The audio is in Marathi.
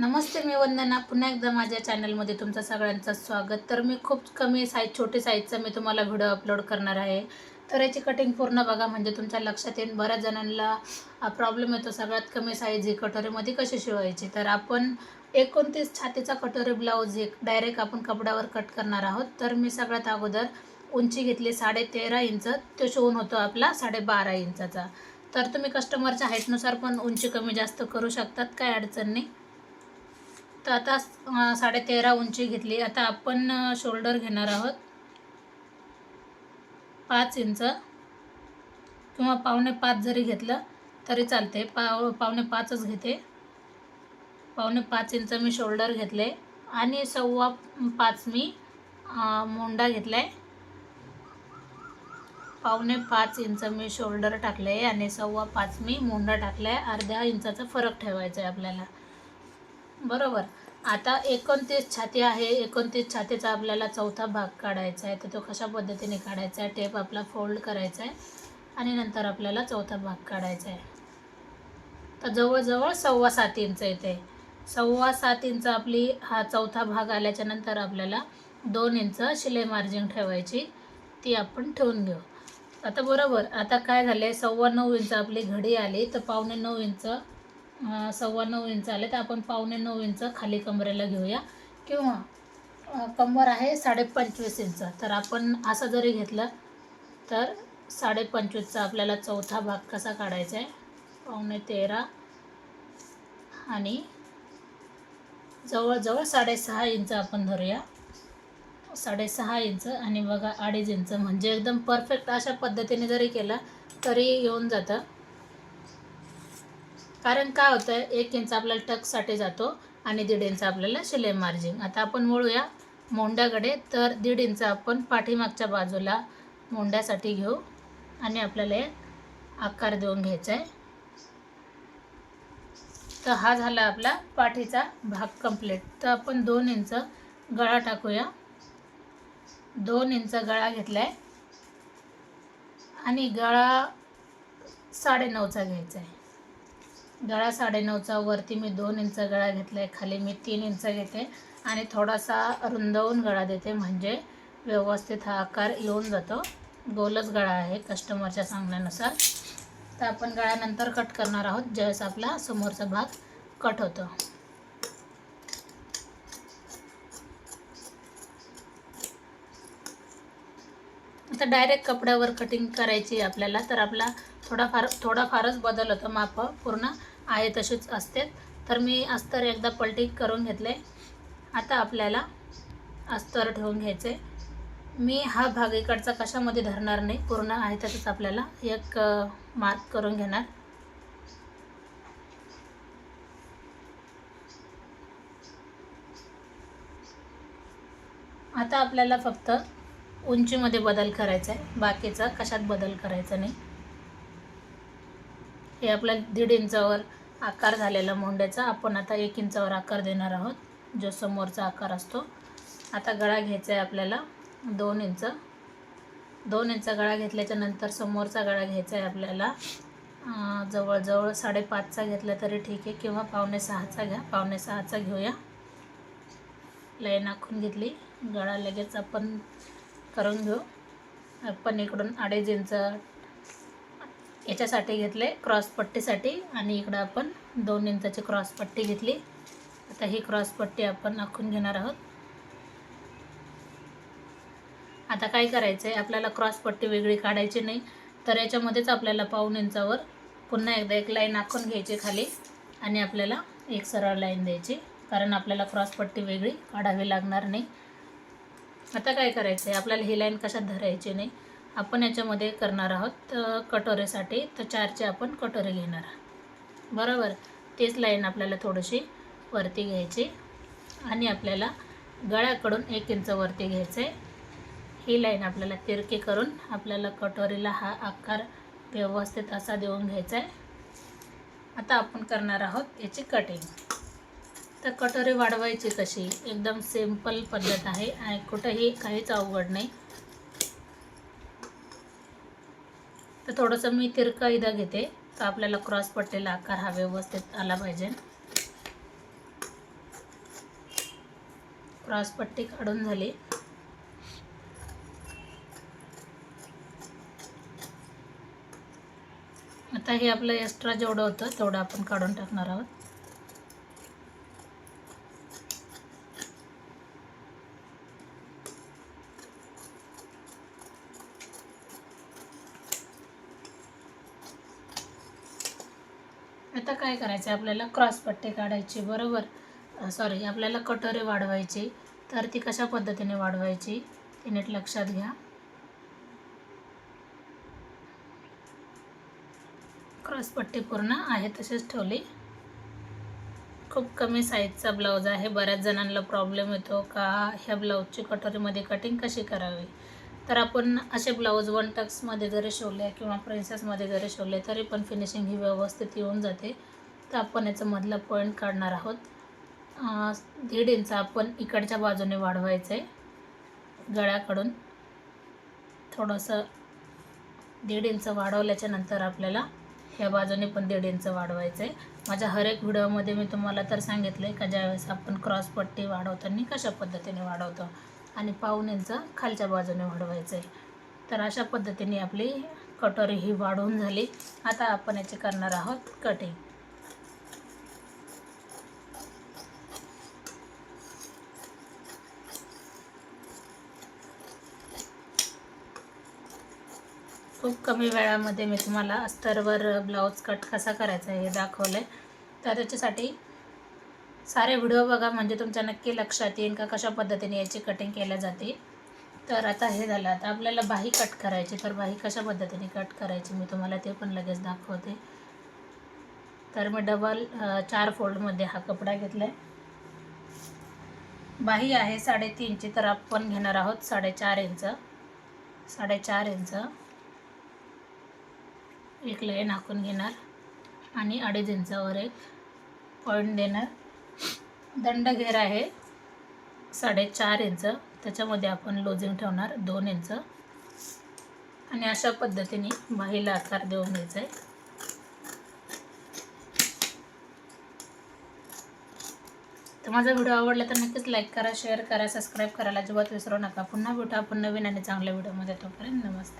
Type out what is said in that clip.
नमस्ते मी वंदना. पुन्हा एकदा माझ्या चॅनलमध्ये तुमचं सगळ्यांचं स्वागत. तर मी खूप कमी साईज छोटे साईजचा मी तुम्हाला व्हिडिओ अपलोड करणार आहे. तर याची कटिंग पूर्ण बघा म्हणजे तुमच्या लक्षात येईल. बऱ्याच जणांना प्रॉब्लेम येतो सगळ्यात कमी साईज ही कटोरीमध्ये कशी शिवायची. तर आपण एकोणतीस छातीचा कटोरी ब्लाऊज एक डायरेक्ट आपण कपड्यावर कट करणार आहोत. तर मी सगळ्यात अगोदर उंची घेतली साडे तेरा इंच. तो शिवून होतो आपला साडेबारा इंचाचा. तर तुम्ही कस्टमरच्या हाईटनुसार पण उंची कमी जास्त करू शकतात. काय अडचण नाही. तर आता साडेतेरा उंची घेतली. आता आपण शोल्डर घेणार आहोत. पाच इंच. किंवा पावणे पाच जरी घेतलं तरी चालते पाव पावणे पाचच घेते. पावणे पाच इंच मी शोल्डर घेतले. आणि सव्वा पाच मी मोंडा घेतला आहे पावणे पाच इंच मी शोल्डर टाकले आणि सव्वा पाच मी मोंडा टाकला आहे अर्ध्या इंचाचा फरक ठेवायचा आहे आपल्याला. बरोबर. आता एकोणतीस छाती आहे. एकोणतीस छातीचा आपल्याला चौथा भाग काढायचा आहे. तर तो कशा पद्धतीने काढायचा आहे? टेप आपला फोल्ड करायचा आहे. आणि नंतर आपल्याला चौथा भाग काढायचा आहे. तर जवळजवळ सव्वा सात इंच येते सव्वा सात इंच आपली हा चौथा भाग आल्याच्यानंतर आपल्याला दोन इंच शिलाई मार्जिन ठेवायची. ती आपण ठेवून घेऊ. आता बरोबर. आता काय झालं आहे सव्वा नऊ इंच आपली घडी आली. तर पावणे नऊ इंच सव्वा नऊ इंच आले तर आपण पावणे नऊ इंच खाली कमरेला घेऊया. किंवा कमर कंबर आहे साडे पंचवीस इंच. तर आपण असं जरी घेतलं तर साडे पंचवीसचा आपल्याला चौथा भाग कसा काढायचा आहे? पावणे तेरा आणि जवळजवळ साडेसहा इंच आपण धरूया. साडेसहा इंच आणि बघा अडीच इंच. म्हणजे एकदम परफेक्ट अशा पद्धतीने जरी केलं तरी येऊन जातं. कारण काय होतं एक इंच आपल्याला टकसाठी जातो आणि दीड इंच आपल्याला शिलाई मार्जिन आता आपण वळूया मोंड्याकडे तर दीड इंच आपण पाठीमागच्या बाजूला मोंड्यासाठी घेऊ आणि आपल्याला एक आकार देऊन घ्यायचा आहे. तर हा झाला आपला पाठीचा भाग कंप्लीट तर आपण दोन इंच गळा टाकूया. दोन इंच गळा घेतला आहे आणि गळा साडेनऊचा घ्यायचा आहे. गळा साडेनऊचा वरती मी दोन इंच गळा घेतला आहे खाली मी तीन इंच घेते आणि थोडासा रुंदवून गळा देते म्हणजे व्यवस्थित हा आकार येऊन जातो. गोलच गळा आहे कस्टमरच्या सांगण्यानुसार. तर आपण गळ्यानंतर कट करणार आहोत ज्यावेळेस आपला समोरचा भाग कट होतो. आता डायरेक्ट कपड्यावर कटिंग करायची आपल्याला. तर आपला थोडाफार थोडाफारच बदल होतो. माप पूर्ण आहे तशीच असते. तर मी अस्तर एकदा पलटी करून घेतले. आता आपल्याला अस्तर ठेवून घ्यायचे. मी हा भाग इकडचा कशामध्ये धरणार नाही. पूर्ण आहे तसंच आपल्याला एक मार्क करून घेणार. आता आपल्याला फक्त उंचीमध्ये बदल करायचा आहे. बाकीचा कशात बदल करायचा नाही. हे आपल्या दीड इंचावर आकार झालेला मोंड्याचा आपण आता एक इंचावर आकार देणार आहोत. जो समोरचा आकार असतो. आता गळा घ्यायचा आहे आपल्याला दोन इंच. दोन इंच गळा घेतल्याच्या नंतर समोरचा गळा घ्यायचा आहे आपल्याला. जवळजवळ साडेपाचचा घेतला तरी ठीक आहे. किंवा पावणे सहाचा घ्या. पावणे सहाचा घेऊया. लाईन आखून घेतली. गळा लगेच आपण करून घेऊ. आपण इकडून अडीच इंच याच्यासाठी घेतले क्रॉस पट्टीसाठी आणि इकडं आपण दोन इंचाची क्रॉस पट्टी घेतली. आता ही क्रॉस पट्टी आपण आखून घेणार आहोत. आता काय करायचं आहे आपल्याला क्रॉस पट्टी वेगळी काढायची नाही तर याच्यामध्येच आपल्याला पाऊन इंचावर पुन्हा एकदा एक लाईन आखून घ्यायची खाली आणि आपल्याला एक सरळ लाईन द्यायची कारण आपल्याला क्रॉस पट्टी वेगळी काढावी लागणार नाही. आता काय करायचं आहे आपल्याला ही लाईन कशात धरायची नाही? आपण याच्यामध्ये करणार आहोत कटोरेसाठी कटोरीसाठी. तर चारचे आपण कटोरी घेणार बरोबर? तीच लाईन आपल्याला थोडीशी वरती घ्यायची आणि आपल्याला गळ्याकडून एक इंच वरती घ्यायचं आहे ही लाईन आपल्याला तिरकी करून आपल्याला कटोरीला हा आकार व्यवस्थित असा देऊन घ्यायचा आहे आता आपण करणार आहोत याची कटिंग. तर कटोरी वाढवायची कशी एकदम सिंपल पद्धत आहे आणि कुठंही काहीच अवघड नाही. तर थोडंसं मी तिरका इथं घेते. तर आपल्याला क्रॉस पट्टीला आकार हा व्यवस्थित आला पाहिजे. क्रॉस पट्टी काढून झाली. आता हे आपलं एक्स्ट्रा जेवढं होतं तेवढं आपण काढून टाकणार आहोत. आता काय करायचं? आपल्याला क्रॉस पट्टी बरोबर? सॉरी आपल्याला कटोरी वाढवायची. तर ती कशा पद्धतीने वाढवायची? ते नीट लक्षात घ्या. क्रॉस पट्टी पूर्ण आहे तशीच ठेवले. खूप कमी साईजचा ब्लाऊज आहे. बऱ्याच जणांना प्रॉब्लेम येतो का ह्या ब्लाऊजची कटोरीमध्ये कटिंग कशी करावी? तर आपण असे ब्लाऊज वन टक्समध्ये जरी शिवले किंवा प्रिन्सेसमध्ये जरी शिवले तरी पण फिनिशिंग ही व्यवस्थित येऊन जाते. तर आपण याचं मधला पॉईंट काढणार आहोत. दीड इंच आपण इकडच्या बाजूने वाढवायचं आहे गळ्याकडून. थोडंसं दीड इंच वाढवल्याच्या नंतर आपल्याला ह्या बाजूने पण दीड इंच वाढवायचं आहे माझ्या हर एक व्हिडिओमध्ये मी तुम्हाला तर सांगितलं आहे का ज्यावेळेस आपण क्रॉसपट्टी वाढवताना कशा पद्धतीने वाढवतो. आणि पाऊन इंच खालच्या बाजूने वाढवायचं आहे तर अशा पद्धतीने आपली कटोरी ही वाढवून झाली. आता आपण याची करणार आहोत कटिंग खूप कमी वेळामध्ये मी तुम्हाला अस्तरवर ब्लाऊज कट कसा करायचा हे दाखवलं आहे तर त्याच्यासाठी सारे व्हिडिओ बघा म्हणजे तुमच्या नक्की लक्षात येईल का कशा पद्धतीने याची कटिंग केल्या जाते. तर आता हे झालं आता आपल्याला बाही कट करायची तर बाही कशा पद्धतीने कट करायची मी तुम्हाला ते पण लगेच दाखवते. तर मी डबल चार फोल्डमध्ये हा कपडा घेतला आहे बाही आहे साडेतीनची तर आपण घेणार आहोत साडेचार इंच. साडेचार इंच. एक लाईन हाकून घेणार. आणि अडीच इंचावर एक पॉईंट देणार. दंडघेर आहे. साडेचार इंच. त्याच्यामध्ये आपण लोजिंग ठेवणार दोन इंच. आणि अशा पद्धतीने बाहीला आकार देऊन घ्यायचा आहे तर माझा व्हिडिओ आवडला तर नक्कीच लाईक करा शेअर करा सबस्क्राईब करायला अजिबात विसरू नका. पुन्हा भेटू आपण नवीन आणि चांगल्या व्हिडिओमध्ये. तोपर्यंत नमस्ते.